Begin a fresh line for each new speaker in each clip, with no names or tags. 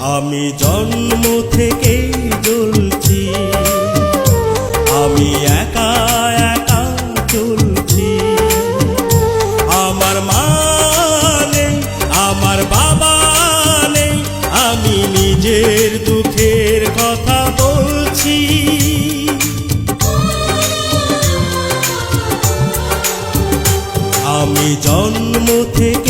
আমি জন্ম থেকে জ্বলছি। আমি একা একা চলছি। আমার মা নেই, আমার বাবা নেই, আমি নিজের দুঃখের কথা বলছি। আমি জন্ম থেকে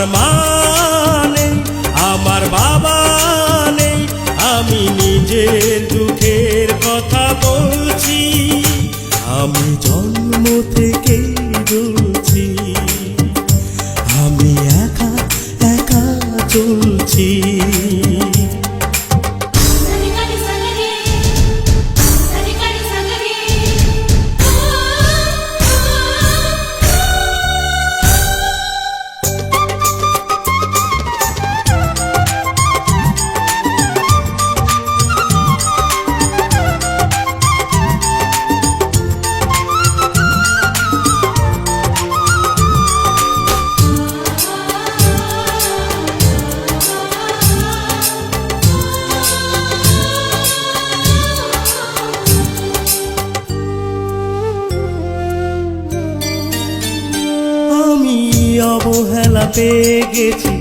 আমার মা নেই আমার বাবা নেই। আমি নিজের দুঃখের কথা বলছি। আমি জন্মতে অবহেলা পেয়ে গেছি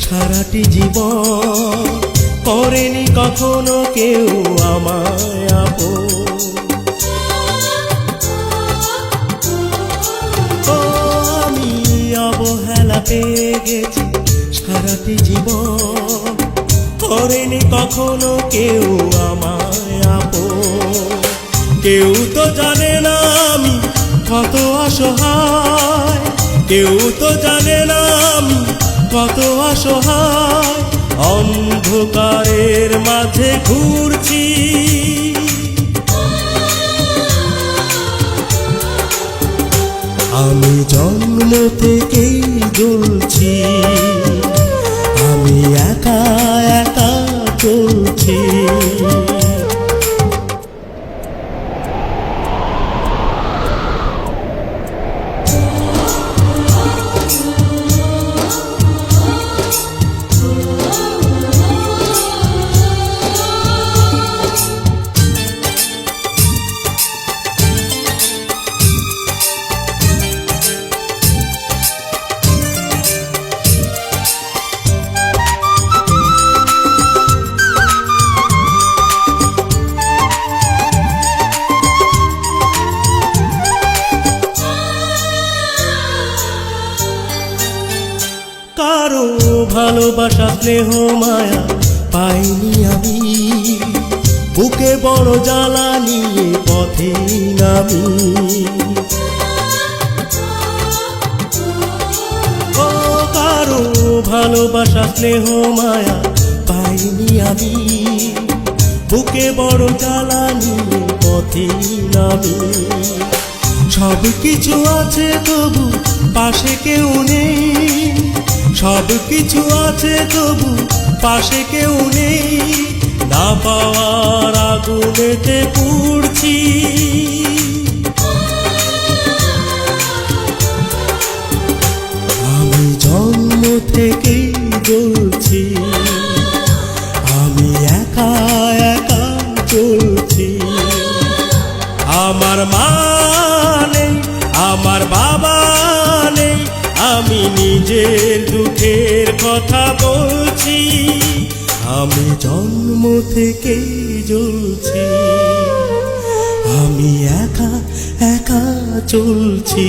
সারাটি জীবন। করেনি কখনো কেউ আমায় আপন। আমি অবহেলা পেয়ে গেছি সারাটি জীবন। করেনি কখনো কেউ আমায় আপন। কেউ তো জানে না আমি কত অসহায়। কেউ তো জানে নাম কত অসহায় অন্ধকারের মাঝে ঘুরছি। আমি জন্ম থেকেই জ্বলছি। কারও ভালোবাসা, স্নেহ, মায়া পাইনি আমি। বুকে বড় জ্বালা নিয়ে পথে নামি। কারও ভালোবাসা, স্নেহ, মায়া পাইনি আমি। বুকে বড় জ্বালা নিয়ে পথে নামি। সব কিছু আছে তবু পাশে কেউ নেই। সব কিছু আছে তবু পাশে কেউ নেই। না পাওয়ার আগুনেতে পুড়ছি। আমি জন্ম থেকেই জ্বলছি আমি একা একা চলছি। আমার মা আমি নিজের দুঃখের কথা বলছি। আমি জন্ম থেকে জ্বলছি। আমি একা একা চলছি।